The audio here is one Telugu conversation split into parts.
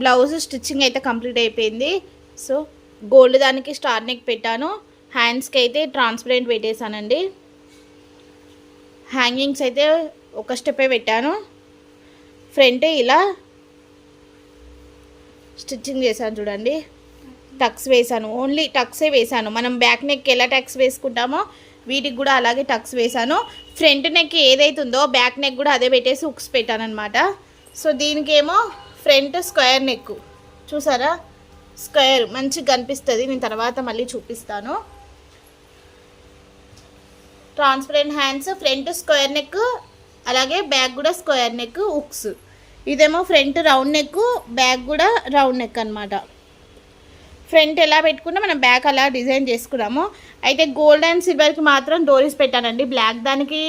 బ్లౌజ్ స్టిచ్చింగ్ అయితే కంప్లీట్ అయిపోయింది. సో గోల్డ్ దానికి స్టార్ నెక్ పెట్టాను. హ్యాండ్స్కి అయితే ట్రాన్స్పరెంట్ పెట్టేశానండి. హ్యాంగింగ్స్ అయితే ఒక స్టెప్పే పెట్టాను. ఫ్రంట్ ఇలా స్టిచ్చింగ్ చేశాను చూడండి. టక్స్ వేసాను ఓన్లీ టక్సే వేసాను మనం బ్యాక్ నెక్ ఎలా టక్స్ వేసుకుంటామో వీటికి కూడా అలాగే టక్స్ వేసాను ఫ్రంట్ నెక్ ఏదైతుందో ఉందో బ్యాక్ నెక్ కూడా అదే పెట్టేసి ఉక్స్ పెట్టాను అనమాట సో దీనికేమో ఫ్రంట్ స్క్వేర్ నెక్. చూసారా? స్క్వేర్. మంచిగా కనిపిస్తుంది. నేను తర్వాత మళ్ళీ చూపిస్తాను. Transparent hands front square neck అలాగే బ్యాక్ కూడా స్క్వేర్ నెక్ ఉక్స్ ఇదేమో ఫ్రంట్ రౌండ్ నెక్ బ్యాక్ కూడా రౌండ్ నెక్ అనమాట ఫ్రంట్ ఎలా పెట్టుకున్నా మనం బ్యాక్ అలా డిజైన్ చేసుకున్నాము. అయితే గోల్డ్ అండ్ సిల్వర్కి మాత్రం డోరీస్ పెట్టానండి. బ్లాక్ దానికి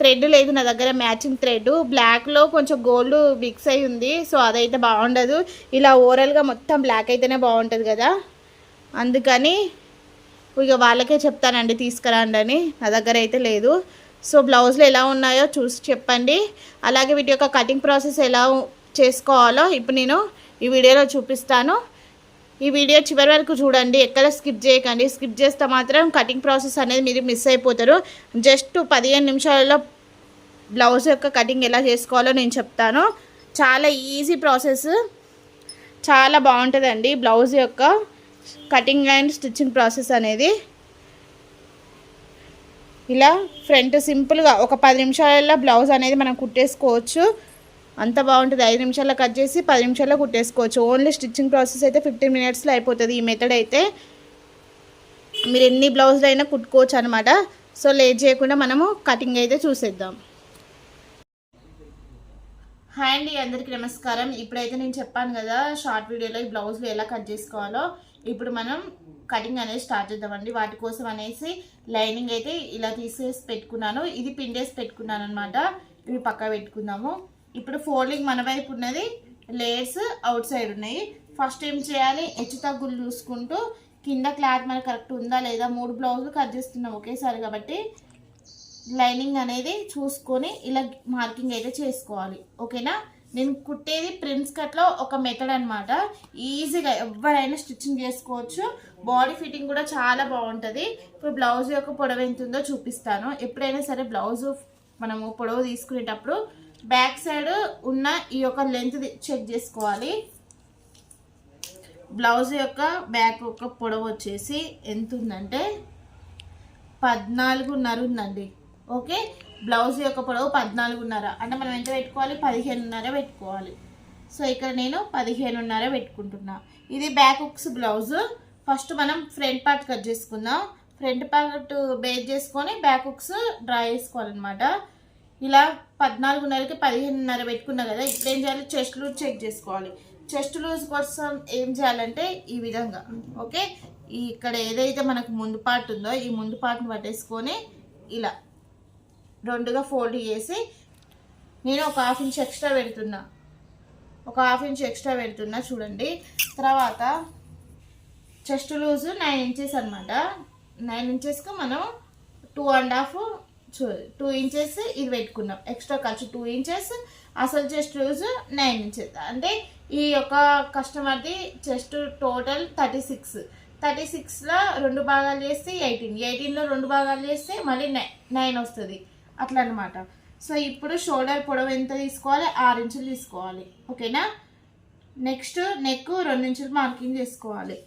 థ్రెడ్ లేదు నా దగ్గర మ్యాచింగ్ థ్రెడ్ బ్లాక్లో కొంచెం గోల్డ్ మిక్స్ అయి ఉంది సో అదైతే బాగుండదు. ఇలా ఓవరాల్గా మొత్తం బ్లాక్ అయితేనే బాగుంటుంది కదా. అందుకని ఇక వాళ్ళకే చెప్తానండి తీసుకురండి అని. నా దగ్గర అయితే లేదు. సో బ్లౌజ్లు ఎలా ఉన్నాయో చూసి చెప్పండి. అలాగే వీటి యొక్క కటింగ్ ప్రాసెస్ ఎలా చేసుకోవాలో ఇప్పుడు నేను ఈ వీడియోలో చూపిస్తాను. ఈ వీడియో చివరి వరకు చూడండి ఎక్కడ స్కిప్ చేయకండి. స్కిప్ చేస్తే మాత్రం కటింగ్ ప్రాసెస్ అనేది మీరు మిస్ అయిపోతారు. జస్ట్ పదిహేను నిమిషాలలో బ్లౌజ్ యొక్క కటింగ్ ఎలా చేసుకోవాలో నేను చెప్తాను. చాలా ఈజీ ప్రాసెస్. చాలా బాగుంటుందండి బ్లౌజ్ యొక్క కటింగ్ అండ్ స్టిచ్చింగ్ ప్రాసెస్ అనేది. ఇలా ఫ్రంట్ సింపుల్గా ఒక పది నిమిషాలలో బ్లౌజ్ అనేది మనం కుట్టేసుకోవచ్చు. అంత బాగుంటుంది. ఐదు నిమిషాల్లో కట్ చేసి పది నిమిషాల్లో కుట్టేసుకోవచ్చు. ఓన్లీ స్టిచ్చింగ్ ప్రాసెస్ అయితే ఫిఫ్టీన్ మినిట్స్లో అయిపోతుంది ఈ మెథడ్ అయితే. మీరు ఎన్ని బ్లౌజులు అయినా కుట్టుకోవచ్చు అనమాట సో లేట్ చేయకుండా మనము కటింగ్ అయితే చూసేద్దాం. హాయ్ అండి అందరికీ నమస్కారం. ఇప్పుడైతే నేను చెప్పాను కదా షార్ట్ వీడియోలో ఈ బ్లౌజ్లు ఎలా కట్ చేసుకోవాలో. ఇప్పుడు మనం కటింగ్ అనేది స్టార్ట్ చేద్దామండి. వాటి కోసం అనేసి లైనింగ్ అయితే ఇలా తీసేసి పెట్టుకున్నాను. ఇది పిండేసి పెట్టుకున్నాను అనమాట ఇవి పక్క పెట్టుకుందాము. ఇప్పుడు ఫోల్డింగ్ మన వైపు ఉన్నది లేయర్స్ అవుట్ సైడ్ ఉన్నాయి. ఫస్ట్ ఏం చేయాలి? హెచ్చు తగ్గులు చూసుకుంటూ కింద క్లాత్ మనకి కరెక్ట్ ఉందా లేదా? మూడు బ్లౌజులు కట్ చేస్తున్నాం ఒకేసారి కాబట్టి లైనింగ్ అనేది చూసుకొని ఇలా మార్కింగ్ అయితే చేసుకోవాలి. ఓకేనా? నేను కుట్టేది ప్రిన్స్ కట్లో ఒక మెథడ్ అనమాట ఈజీగా ఎవరైనా స్టిచ్చింగ్ చేసుకోవచ్చు. బాడీ ఫిట్టింగ్ కూడా చాలా బాగుంటుంది. ఇప్పుడు బ్లౌజ్ యొక్క పొడవు ఎంత ఉందో చూపిస్తాను. ఎప్పుడైనా సరే బ్లౌజ్ మనము పొడవు తీసుకునేటప్పుడు బ్యాక్ సైడ్ ఉన్న ఈ యొక్క లెంత్ చెక్ చేసుకోవాలి. బ్లౌజ్ యొక్క బ్యాక్ యొక్క పొడవు వచ్చేసి ఎంత ఉందంటే పద్నాలుగున్నర ఉందండి. ఓకే? బ్లౌజ్ యొక్క పొడవు పద్నాలుగున్నర. అంటే మనం ఎంత పెట్టుకోవాలి? పదిహేనున్నర పెట్టుకోవాలి. సో ఇక్కడ నేను పదిహేనున్నర పెట్టుకుంటున్నా. ఇది బ్యాక్ హుక్స్ బ్లౌజ్. ఫస్ట్ మనం ఫ్రంట్ పార్ట్ కట్ చేసుకుందాం. ఫ్రంట్ పార్ట్ బేస్ చేసుకొని బ్యాక్ హుక్స్ డ్రా చేసుకోవాలన్నమాట. ఇలా పద్నాలుగున్నరకి పదిహేనున్నర పెట్టుకున్నా కదా ఇప్పుడు ఏం చేయాలి? చెస్ట్ లూజ్ చెక్ చేసుకోవాలి. చెస్ట్ లూజ్ కోసం ఏం చేయాలంటే ఈ విధంగా ఓకే? ఇక్కడ ఏదైతే మనకు ముందు పార్ట్ ఉందో ఈ ముందు పార్ట్ని పట్టేసుకొని ఇలా రెండుగా ఫోల్డ్ చేసి నేను ఒక హాఫ్ ఇంచ్ ఎక్స్ట్రా పెడుతున్నా. ఒక హాఫ్ ఇంచ్ ఎక్స్ట్రా పెడుతున్నా చూడండి. తర్వాత చెస్ట్ లూజ్ నైన్ ఇంచెస్ అనమాట నైన్ ఇంచెస్కి మనం టూ అండ్ హాఫ్ చూ టూ ఇంచెస్ ఇది పెట్టుకున్నాం. ఎక్స్ట్రా ఖర్చు టూ ఇంచెస్ అసలు చెస్ట్ లూజ్ నైన్ ఇంచెస్. అంటే ఈ యొక్క కస్టమర్ది chest total thirty six. Thirty సిక్స్లో రెండు భాగాలు చేస్తే ఎయిటీన్. ఎయిటీన్లో రెండు భాగాలు చేస్తే మళ్ళీ నైన్ వస్తుంది. అట్లా అనమాట సో ఇప్పుడు షోల్డర్ పొడవు ఎంత తీసుకోవాలి? ఆరు ఇంచులు తీసుకోవాలి. ఓకేనా? నెక్స్ట్ నెక్ రెండు ఇంచులు మార్కింగ్ చేసుకోవాలి.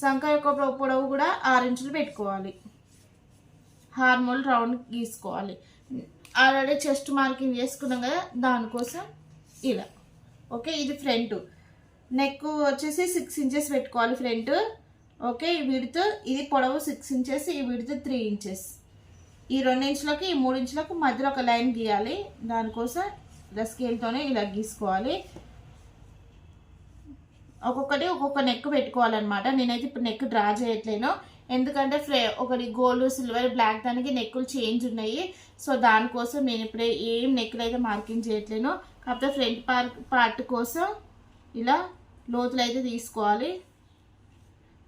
సంఖ యొక్క పొడవు కూడా ఆరు ఇంచులు పెట్టుకోవాలి. హార్మోల్ రౌండ్ గీసుకోవాలి. ఆల్రెడీ చెస్ట్ మార్కింగ్ చేసుకున్నాం కదా దానికోసం ఇలా. ఓకే ఇది ఫ్రంట్. నెక్ వచ్చేసి సిక్స్ ఇంచెస్ పెట్టుకోవాలి ఫ్రంట్. ఓకే ఈ విడుతు ఇది పొడవు సిక్స్ ఇంచెస్ ఈ విడుతు త్రీ ఇంచెస్. ఈ రెండించులకి ఈ మూడు ఇంచులకు మధ్యలో ఒక లైన్ గీయాలి. దానికోసం ఇలా స్కేల్తోనే ఇలా గీసుకోవాలి. ఒక్కొక్కటి ఒక్కొక్క నెక్ పెట్టుకోవాలన్నమాట. నేనైతే ఇప్పుడు నెక్ డ్రా చేయట్లేను. ఎందుకంటే ఫ్రే ఒకటి గోల్డ్ సిల్వర్ బ్లాక్ దానికి నెక్కులు చేంజ్ ఉన్నాయి. సో దానికోసం నేను ఇప్పుడే ఏం నెక్కులు అయితే మార్కింగ్ చేయట్లేను. కాకపోతే ఫ్రంట్ పార్ట్ పార్ట్ కోసం ఇలా లోతులు అయితే తీసుకోవాలి.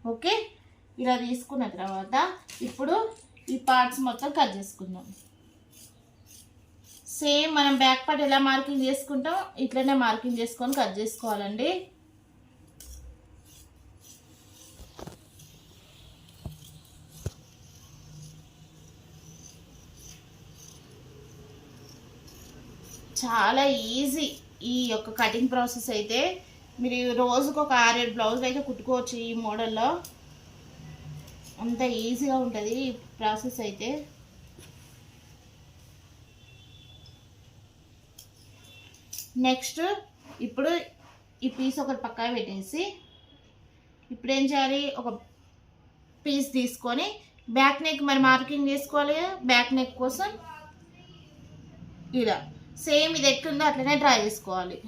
ఓకే? ఇలా తీసుకున్న తర్వాత ఇప్పుడు ఈ పార్ట్స్ మొత్తం కట్ చేసుకుందాం. సేమ్ మనం బ్యాక్ పార్ట్ ఎలా మార్కింగ్ చేసుకుంటాం ఇట్లనే మార్కింగ్ చేసుకొని కట్ చేసుకోవాలండి. చాలా ఈజీ ఈ యొక్క కటింగ్ ప్రాసెస్ అయితే. మీరు రోజుకు ఒక ఆరేడు బ్లౌజ్ అయితే కుట్టుకోవచ్చు ఈ మోడల్లో అంత ఈజీగా ఉంటుంది ఈ ప్రాసెస్ అయితే. నెక్స్ట్ ఇప్పుడు ఈ పీస్ ఒకటి పక్కన పెట్టేసి ఇప్పుడు ఏం చేయాలి? ఒక పీస్ తీసుకొని బ్యాక్ నెక్ మరి మార్కింగ్ చేసుకోవాలి బ్యాక్ నెక్ కోసం ఇలా సేమ్ ఇది ఎట్లుందో అట్లనే డ్రా చేసుకోవాలి.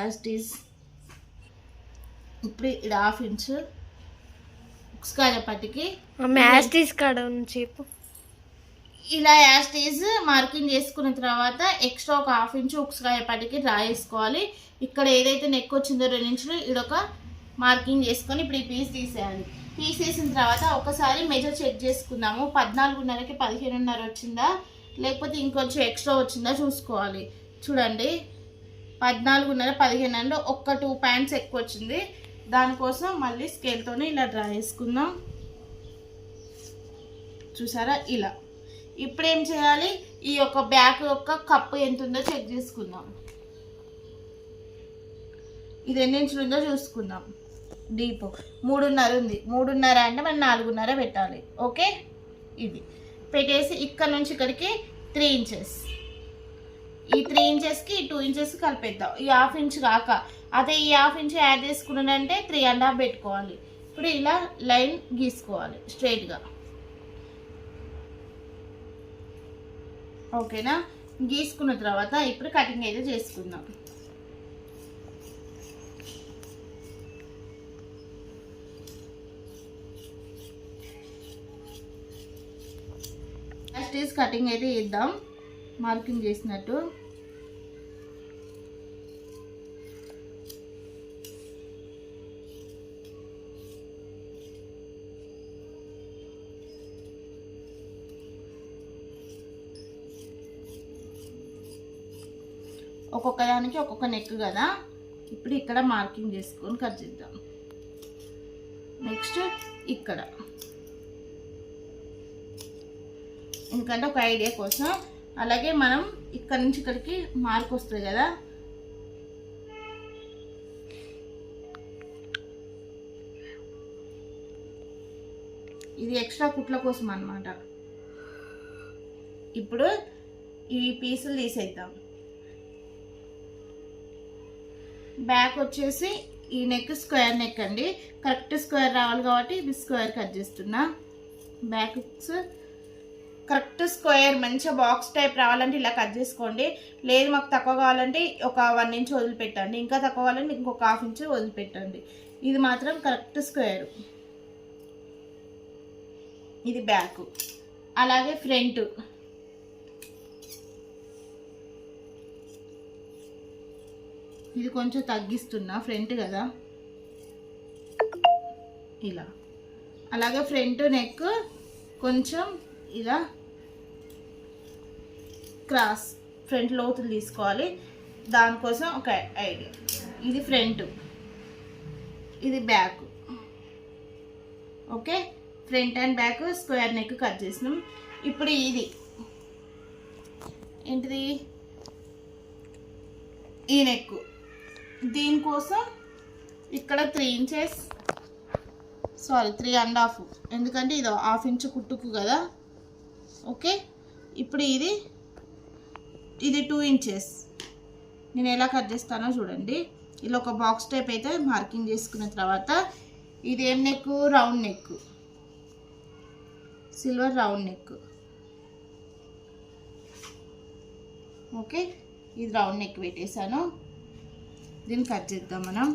యాజ్ ఈస్ ఇప్పుడు ఇది హాఫ్ ఇంచ్ ఉక్స్కాయ పట్టికి మ్యాథ్స్ తీసుకోవడం చెప్పు. ఇలా యాస్టేజ్ మార్కింగ్ చేసుకున్న తర్వాత ఎక్స్ట్రా ఒక హాఫ్ ఇంచ్ ఉక్స్కాయ పట్టికి డ్రా చేసుకోవాలి. ఇక్కడ ఏదైతే నెక్ వచ్చిందో రెండు ఇంచులు ఇదొక మార్కింగ్ చేసుకొని ఇప్పుడు ఈ పీస్ తీసేయాలి. తీసేసిన తర్వాత ఒకసారి మెజర్ చెక్ చేసుకుందాము. పద్నాలుగున్నరకి పదిహేనున్నర వచ్చిందా? లేకపోతే ఇంకొంచెం ఎక్స్ట్రా వచ్చిందా చూసుకోవాలి. చూడండి. పద్నాలుగున్నర పదిహేను అంటే ఒక్క టూ ప్యాంట్స్ ఎక్కువ వచ్చింది దానికోసం మళ్ళీ స్కేల్తోనే ఇలా డ్రా చేసుకుందాం. చూసారా? ఇలా. ఇప్పుడు ఏం చేయాలి? ఈ యొక్క బ్యాగ్ యొక్క కప్పు ఎంత ఉందో చెక్ చేసుకుందాం. ఇది ఎన్ని ఇంచులు ఉందో చూసుకుందాం. డీప్ మూడున్నర ఉంది. మూడున్నర అంటే మనం నాలుగున్నర పెట్టాలి. ఓకే ఇది. పెట్టేసి ఇక్కడ నుంచి ఇక్కడికి త్రీ ఇంచెస్ ఈ త్రీ ఇంచెస్కి ఈ టూ ఇంచెస్ కలిపేద్దాం. ఈ హాఫ్ ఇంచ్ కాక. అదే ఈ హాఫ్ ఇంచ్ యాడ్ చేసుకున్నానంటే త్రీ అండ్ హాఫ్ పెట్టుకోవాలి. ఇప్పుడు ఇలా లైన్ గీసుకోవాలి స్ట్రైట్గా ఓకేనా? గీసుకున్న తర్వాత ఇప్పుడు కటింగ్ అయితే చేసుకుందాం. ఫస్ట్ ఈజ్ కటింగ్ అయితే ఇద్దాం మార్కింగ్ చేసినట్టు. ఒక్కొక్క దానికి ఒక్కొక్క నెక్ కదా. ఇప్పుడు ఇక్కడ మార్కింగ్ చేసుకొని కట్ చేద్దాం. నెక్స్ట్ ఇక్కడ. ఎందుకంటే ఒక ఐడియా కోసం అలాగే మనం ఇక్కడ నుంచి ఇక్కడికి మార్క్ వస్తుంది కదా. ఇది ఎక్స్ట్రా కుట్ల కోసం అన్నమాట. ఇప్పుడు ఈ పీసులు తీసేద్దాం. బ్యాక్ వచ్చేసి ఈ నెక్ స్క్వేర్ నెక్ అండి. కరెక్ట్ స్క్వేర్ రావాలి కాబట్టి ఇది స్క్వేర్ కట్ చేస్తున్నా. బ్యాక్స్ కరెక్ట్ స్క్వేర్ మంచిగా బాక్స్ టైప్ రావాలంటే ఇలా కట్ చేసుకోండి. లేదు మాకు తక్కువ కావాలంటే ఒక వన్ ఇంచ్ వదిలిపెట్టండి. ఇంకా తక్కువ కావాలంటే ఇంకొక హాఫ్ ఇంచ్ వదిలిపెట్టండి. ఇది మాత్రం కరెక్ట్ స్క్వేర్. ఇది బ్యాక్ అలాగే ఫ్రంట్ ఇది కొంచెం తగ్గిస్తున్నా ఫ్రంట్ కదా. ఇలా. అలాగే ఫ్రంట్ నెక్ కొంచెం ఇలా క్రాస్ ఫ్రంట్ లోతులు తీసుకోవాలి. దానికోసం ఒక ఐడియా ఇది ఫ్రంట్. ఇది back. Okay? Front and back square neck cut చేసినాం. ఇప్పుడు ఇది. ఏంటిది? ఈ నెక్. దీనికోసం ఇక్కడ three inches sorry three and half ఎందుకంటే ఇది హాఫ్ ఇంచ్ కుట్టుకు కదా. ఓకే? ఇప్పుడు ఇది ఇది టూ ఇంచెస్ నేను ఎలా కట్ చేస్తానో చూడండి. ఇలా ఒక బాక్స్ టైప్ అయితే మార్కింగ్ చేసుకున్న తర్వాత ఇది ఏం neck round neck silver round neck okay ఇది రౌండ్ నెక్ పెట్టేశాను. దీన్ని కట్ చేద్దాం మనం.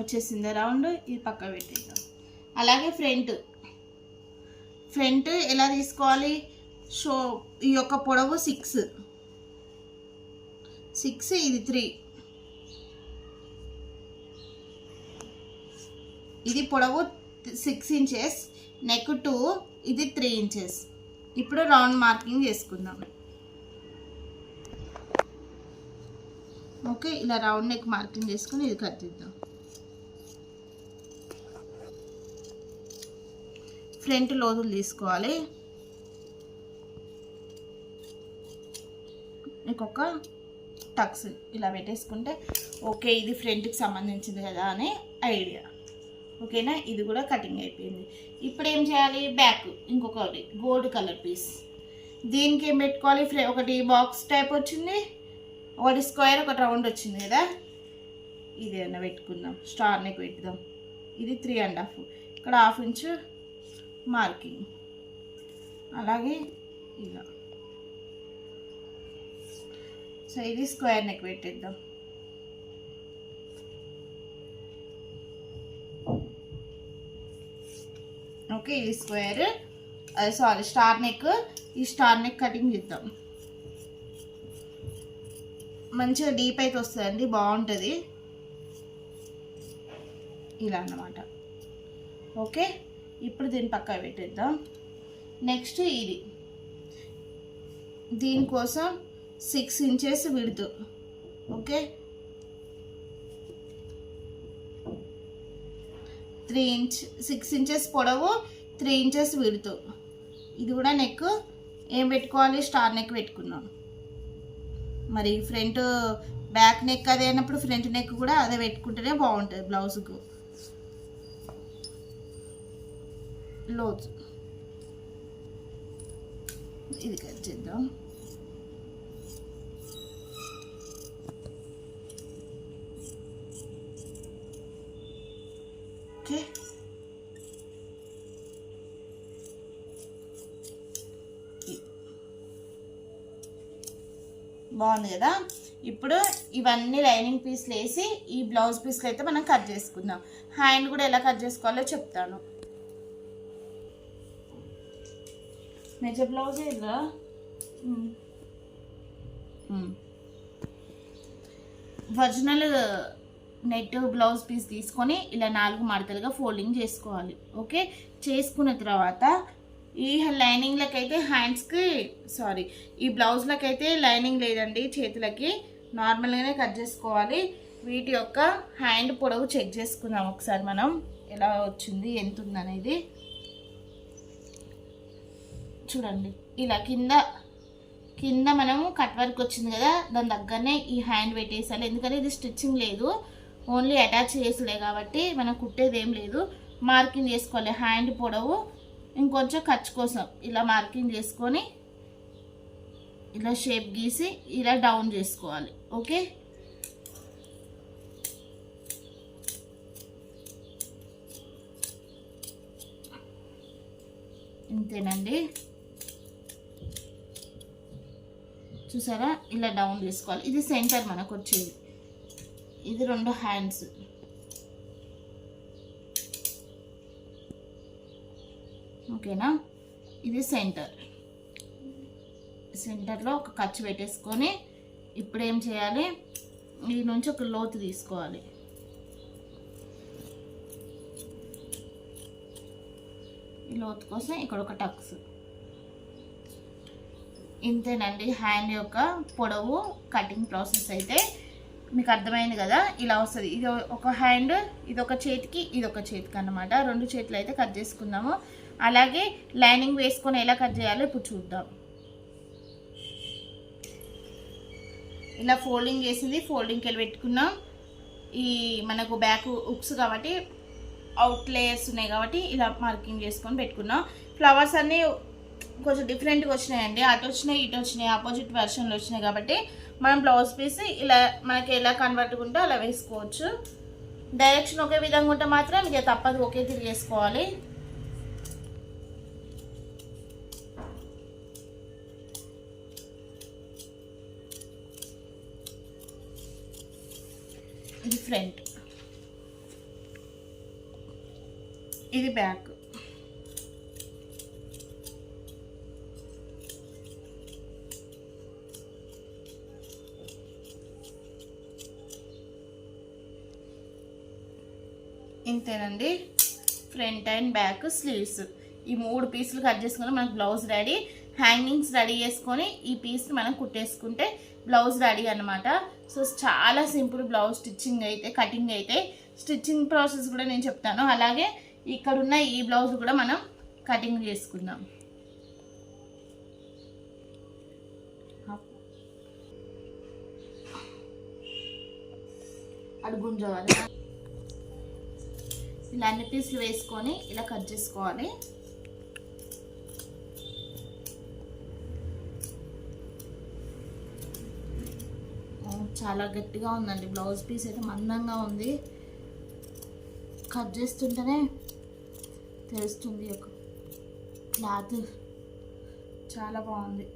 వచ్చేసింది రౌండ్ ఇది పక్క పెట్టేద్దాం. అలాగే ఫ్రంట్. ఫ్రంట్ ఎలా తీసుకోవాలి? షో ఈ యొక్క పొడవు సిక్స్. సిక్స్ ఇది త్రీ. ఇది పొడవు సిక్స్ ఇంచెస్ నెక్ టూ ఇది త్రీ ఇంచెస్. ఇప్పుడు రౌండ్ మార్కింగ్ చేసుకుందాం. ఓకే ఇలా రౌండ్ నెక్ మార్కింగ్ చేసుకుని ఇది కట్ చేద్దాం. ఫ్రంట్ లోతులు తీసుకోవాలి. ఇంకొక టక్స్ ఇలా పెట్టేసుకుంటే ఓకే ఇది ఫ్రంట్కి సంబంధించింది కదా అని ఐడియా. ఓకేనా? ఇది కూడా కటింగ్ అయిపోయింది. ఇప్పుడు ఏం చేయాలి? బ్యాక్ ఇంకొకటి గోల్డ్ కలర్ పీస్. దీనికి ఏం పెట్టుకోవాలి? ఫ్రే ఒకటి బాక్స్ టైప్ వచ్చింది ఒకటి స్క్వేర్ ఒకటి రౌండ్ వచ్చింది కదా? ఇది ఏమన్నా పెట్టుకుందాం. స్టార్ నెక్ పెట్టుదాం ఇది త్రీ అండ్ హాఫ్. ఇక్కడ హాఫ్ ఇంచు మార్కింగ్. అలాగే ఇలా. సో ఇది స్క్వేర్ నెక్ పెట్టేద్దాం. ఓకే ఇది స్క్వేర్. Sorry star neck. ఈ స్టార్ నెక్ కటింగ్ చేద్దాం. మంచిగా డీప్ అయితే వస్తుందండి బాగుంటుంది. ఇలా అన్నమాట. ఓకే? ఇప్పుడు దీన్ని పక్క పెట్టేద్దాం. నెక్స్ట్ ఇది. దీనికోసం six inches విడుతు. Okay three inch six inches పొడవు త్రీ ఇంచెస్ విడుతు. ఇది కూడా నెక్ ఏం పెట్టుకోవాలి? స్టార్ నెక్ పెట్టుకున్నాం మరి ఫ్రంట్ బ్యాక్ నెక్ అదే అయినప్పుడు ఫ్రంట్ నెక్ కూడా అదే పెట్టుకుంటేనే బాగుంటుంది బ్లౌజ్కు లోతు ఇది కట్ చేద్దాం ఓకే బాగుంది కదా? ఇప్పుడు ఇవన్నీ లైనింగ్ పీస్లు వేసి ఈ బ్లౌజ్ పీస్లు అయితే మనం కట్ చేసుకుందాం. హ్యాండ్ కూడా ఎలా కట్ చేసుకోవాలో చెప్తాను. మెజర్ బ్లౌజ్ ఇలా ఒరిజినల్ నెట్ బ్లౌజ్ పీస్ తీసుకొని ఇలా నాలుగు మడతలుగా ఫోల్డింగ్ చేసుకోవాలి. ఓకే చేసుకున్న తర్వాత ఈ లైనింగ్లకి అయితే హ్యాండ్స్కి సారీ ఈ బ్లౌజ్లకి అయితే లైనింగ్ లేదండి చేతులకి నార్మల్గానే కట్ చేసుకోవాలి. వీటి యొక్క హ్యాండ్ పొడవు చెక్ చేసుకుందాం ఒకసారి మనం. ఎలా వచ్చింది ఎంత ఉందనేది. చూడండి. ఇలా కింద కింద మనము కట్ వర్క్ వచ్చింది కదా దాని దగ్గరనే ఈ హ్యాండ్ పెట్టేసాలి. ఎందుకంటే ఇది స్టిచ్చింగ్ లేదు. ఓన్లీ అటాచ్ చేసులే కాబట్టి మనం కుట్టేది ఏం లేదు. మార్కింగ్ చేసుకోవాలి. హ్యాండ్ పొడవు ఇంకొంచెం ఖర్చు కోసం ఇలా మార్కింగ్ చేసుకొని ఇలా షేప్ గీసి ఇలా డౌన్ చేసుకోవాలి. ఓకే? ఇంతేనండి. చూసారా? ఇలా డౌన్ తీసుకోవాలి ఇది సెంటర్ మనకు వచ్చేది. ఇది రెండు హ్యాండ్స్ ఓకేనా ఇది సెంటర్ సెంటర్లో ఒక ఖర్చు పెట్టేసుకొని ఇప్పుడు ఏం చేయాలి? ఈ నుంచి ఒక లోతు తీసుకోవాలి. ఈ లోతు కోసం ఇక్కడ ఒక టక్స్ ఇంతేనండి హ్యాండ్ యొక్క పొడవు కటింగ్ ప్రాసెస్ అయితే మీకు అర్థమైంది కదా? ఇలా వస్తుంది. ఇది ఒక హ్యాండ్ ఇది ఒక చేతికి ఇది ఒక చేతికి అన్నమాట. రెండు చేతులు అయితే కట్ చేసుకుందాము. అలాగే లైనింగ్ వేసుకొని ఎలా కట్ చేయాలో ఇప్పుడు చూద్దాం. ఇలా ఫోల్డింగ్ చేసింది. ఫోల్డింగ్కి వెళ్ళి పెట్టుకున్నాం. ఈ మనకు బ్యాక్ ఉక్స్ కాబట్టి అవుట్ లేయర్స్ ఉన్నాయి కాబట్టి ఇలా మార్కింగ్ చేసుకొని పెట్టుకున్నాం. ఫ్లవర్స్ అన్నీ కొంచెం డిఫరెంట్గా వచ్చినాయండి. అటు వచ్చినాయి ఇటు వచ్చినాయి. ఆపోజిట్ వెర్షన్లు వచ్చినాయి కాబట్టి మనం బ్లౌజ్ పీస్ ఇలా మనకి ఎలా కన్వర్ట్ ఉంటే అలా వేసుకోవచ్చు. డైరెక్షన్ ఒకే విధంగా ఉంటే మాత్రం ఇక తప్పదు ఒకే తిరిగి వేసుకోవాలి. ఇది ఫ్రంట్ ఇది బ్యాక్ ఇంతేనండి ఫ్రంట్ అండ్ బ్యాక్ స్లీవ్స్ ఈ మూడు పీసులు కట్ చేసుకుని మనకు బ్లౌజ్ రెడీ హ్యాంగింగ్స్ రెడీ చేసుకొని ఈ పీస్ మనం కుట్టేసుకుంటే బ్లౌజ్ రెడీ అనమాట సో చాలా సింపుల్ బ్లౌజ్ స్టిచ్చింగ్ అయితే కటింగ్ అయితే స్టిచ్చింగ్ ప్రాసెస్ కూడా నేను చెప్తాను. అలాగే ఇక్కడ ఉన్న ఈ బ్లౌజ్ కూడా మనం కటింగ్ చేసుకుందాం. అడుగుంజవాలి ఇలా అన్ని పీసులు వేసుకొని ఇలా కట్ చేసుకోవాలి. చాలా గట్టిగా ఉందండి. బ్లౌజ్ పీస్ అయితే మందంగా ఉంది. కట్ చేస్తుంటేనే తెలుస్తుంది ఒక క్లాత్. చాలా బాగుంది.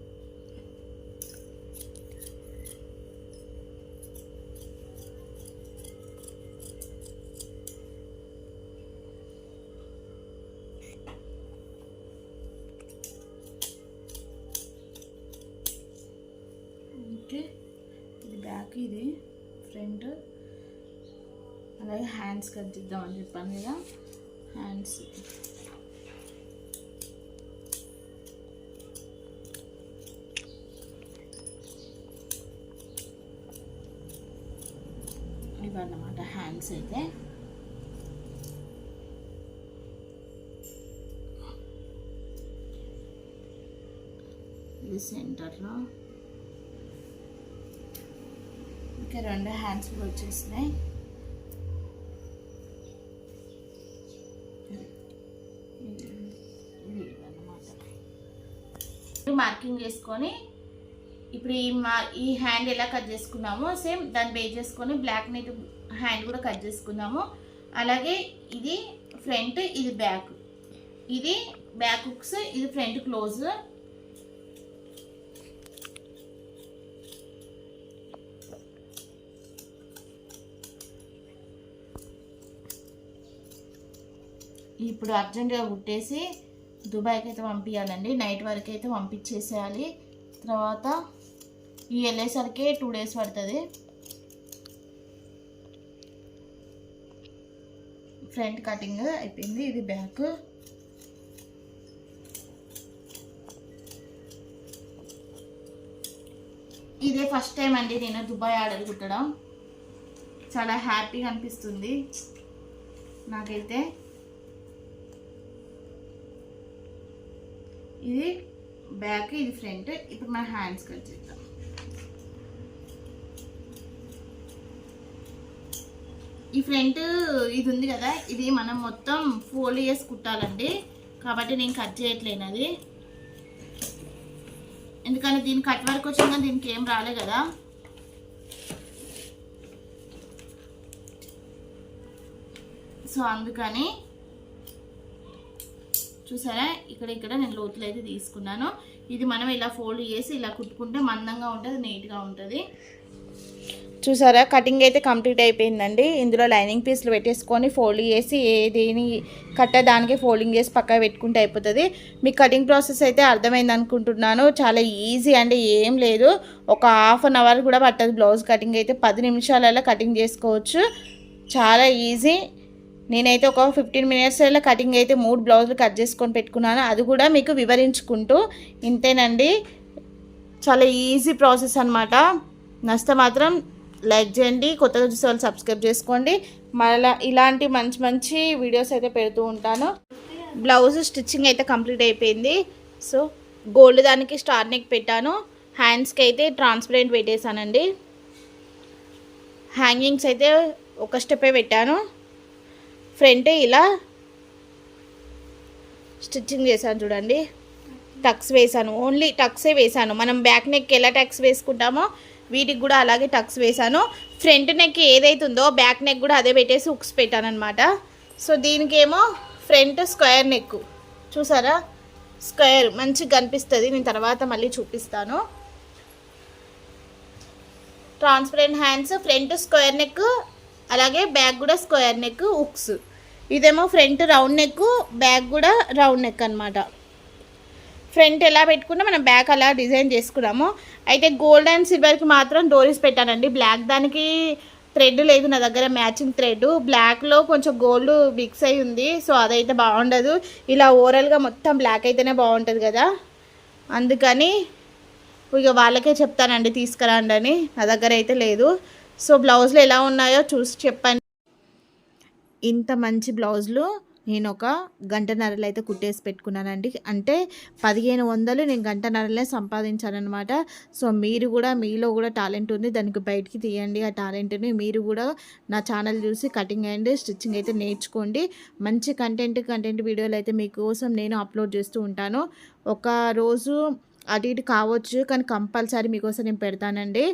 హ్యాండ్స్ కట్ చేద్దామని చెప్పాను కదా. హ్యాండ్స్ ఇవన్నమాట హ్యాండ్స్ అయితే. ఇది సెంటర్లో. ఇంకా రెండు హ్యాండ్స్ కూడా వచ్చేసినాయి. మార్కింగ్ చేసుకొని ఇప్పుడు ఈ మా ఈ హ్యాండ్ ఎలా కట్ చేసుకున్నామో సేమ్ దాన్ని బేస్ చేసుకొని బ్లాక్ నెట్ హ్యాండ్ కూడా కట్ చేసుకున్నాము. అలాగే ఇది ఫ్రంట్ ఇది బ్యాక్. ఇది బ్యాక్ హుక్స్ ఇది ఫ్రంట్ క్లోజ్. ఇప్పుడు అర్జెంటుగా కుట్టేసి దుబాయ్కి అయితే పంపించాలండి నైట్ వరకు అయితే పంపించేసేయాలి. తర్వాత ఈ వెళ్ళేసరికి టూ డేస్ పడుతుంది. ఫ్రంట్ కటింగ్ అయిపోయింది. ఇది బ్యాక్. ఇదే ఫస్ట్ టైం అండి నేను దుబాయ్ ఆర్డర్ కుట్టడం. చాలా హ్యాపీగా అనిపిస్తుంది. నాకైతే ఇది బ్యాక్ ఇది ఫ్రంట్. ఇప్పుడు మన హ్యాండ్స్ కట్ చేద్దాం. ఈ ఫ్రంట్ ఇది ఉంది కదా ఇది మనం మొత్తం ఫోల్డ్ చేసి కుట్టాలండి. కాబట్టి నేను కట్ చేయట్లేను అది. ఎందుకంటే దీని కట్ వర్క్ వచ్చింది కానీ దీనికి ఏం రాలే కదా. సో అందుకని చూసారా? ఇక్కడ ఇక్కడ నేను లోతులు అయితే తీసుకున్నాను. ఇది మనం ఇలా ఫోల్డ్ చేసి ఇలా కుట్టుకుంటే మందంగా ఉంటుంది నీట్గా ఉంటుంది. చూసారా? కటింగ్ అయితే కంప్లీట్ అయిపోయిందండి. ఇందులో లైనింగ్ పీస్లు పెట్టేసుకొని ఫోల్డ్ చేసి ఏదేని కట్ట దానికి ఫోల్డింగ్ చేసి పక్క పెట్టుకుంటే అయిపోతుంది. మీకు కటింగ్ ప్రాసెస్ అయితే అర్థమైంది అనుకుంటున్నాను. చాలా ఈజీ అండి ఏం లేదు. ఒక హాఫ్ అన్ అవర్ కూడా పట్టదు బ్లౌజ్ కటింగ్ అయితే. పది నిమిషాలలో కటింగ్ చేసుకోవచ్చు. చాలా ఈజీ. నేనైతే ఒక ఫిఫ్టీన్ మినిట్స్లో కటింగ్ అయితే మూడు బ్లౌజులు కట్ చేసుకొని పెట్టుకున్నాను. అది కూడా మీకు వివరించుకుంటూ ఇంతేనండి. చాలా ఈజీ ప్రాసెస్ అనమాట నష్ట మాత్రం లైక్ చేయండి. కొత్తగా చూసే వాళ్ళు సబ్స్క్రైబ్ చేసుకోండి. మళ్ళీ ఇలాంటి మంచి మంచి వీడియోస్ అయితే పెడుతూ ఉంటాను. బ్లౌజ్ స్టిచ్చింగ్ అయితే కంప్లీట్ అయిపోయింది. సో గోల్డ్ దానికి స్టార్ నెక్ పెట్టాను. హ్యాండ్స్కి అయితే ట్రాన్స్పరెంట్ పెట్టేశానండి. హ్యాంగింగ్స్ అయితే ఒక స్టెప్పే పెట్టాను. ఫ్రంట్ ఇలా స్టిచ్చింగ్ చేశాను చూడండి. టక్స్ వేసాను ఓన్లీ టక్సే వేసాను మనం బ్యాక్ నెక్ ఎలా టక్స్ వేసుకుంటామో వీటికి కూడా అలాగే టక్స్ వేసాను ఫ్రంట్ నెక్ ఏదైతుందో బ్యాక్ నెక్ కూడా అదే పెట్టేసి ఉక్స్ పెట్టాను అనమాట సో దీనికేమో ఫ్రంట్ స్క్వేర్ నెక్. చూసారా? స్క్వేర్ మంచిగా కనిపిస్తుంది. నేను తర్వాత మళ్ళీ చూపిస్తాను. Transparent hands front square neck అలాగే బ్యాక్ కూడా స్క్వేర్ నెక్ ఉక్స్ ఇదేమో ఫ్రంట్ రౌండ్ నెక్ బ్యాక్ కూడా రౌండ్ నెక్ అనమాట ఫ్రంట్ ఎలా పెట్టుకున్నా మనం బ్యాక్ అలా డిజైన్ చేసుకున్నాము. అయితే గోల్డ్ అండ్ సిల్వర్కి మాత్రం డోరీస్ పెట్టానండి. బ్లాక్ దానికి థ్రెడ్ లేదు నా దగ్గర మ్యాచింగ్ థ్రెడ్. బ్లాక్లో కొంచెం గోల్డ్ మిక్స్ అయి ఉంది. సో అదైతే బాగుండదు. ఇలా ఓవరాల్గా మొత్తం బ్లాక్ అయితేనే బాగుంటుంది కదా. అందుకని ఇక వాళ్ళకే చెప్తానండి తీసుకురండి అని నా దగ్గర అయితే లేదు. సో బ్లౌజులు ఎలా ఉన్నాయో చూసి చెప్పండి. ఇంత మంచి బ్లౌజులు నేను ఒక గంటన్నరలు అయితే కుట్టేసి పెట్టుకున్నానండి. అంటే పదిహేను వందలు నేను గంటన్నరలే సంపాదించానమాట సో మీరు కూడా మీలో కూడా టాలెంట్ ఉంది. దానికి బయటికి తీయండి ఆ టాలెంట్ని. మీరు కూడా నా ఛానల్ చూసి కటింగ్ అండ్ స్టిచ్చింగ్ అయితే నేర్చుకోండి. మంచి కంటెంట్ కంటెంట్ వీడియోలు అయితే మీకోసం నేను అప్లోడ్ చేస్తూ ఉంటాను. ఒక రోజు అటు ఇటు కావచ్చు కానీ కంపల్సరీ మీకోసం నేను పెడతానండి.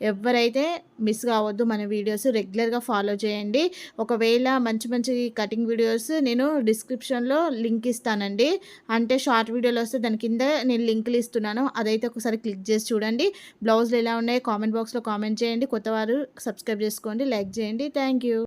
ఎవరైతే మిస్ కావద్దు మన వీడియోస్ రెగ్యులర్గా ఫాలో చేయండి. ఒకవేళ మంచి మంచి కటింగ్ వీడియోస్ నేను డిస్క్రిప్షన్లో లింక్ ఇస్తానండి. అంటే షార్ట్ వీడియోలు వస్తే దాని కింద నేను లింకులు ఇస్తున్నాను. అదైతే ఒకసారి క్లిక్ చేసి చూడండి. బ్లౌజులు ఎలా ఉన్నాయో? కామెంట్ బాక్స్లో కామెంట్ చేయండి. కొత్త వారు సబ్స్క్రైబ్ చేసుకోండి. లైక్ చేయండి. Thank you.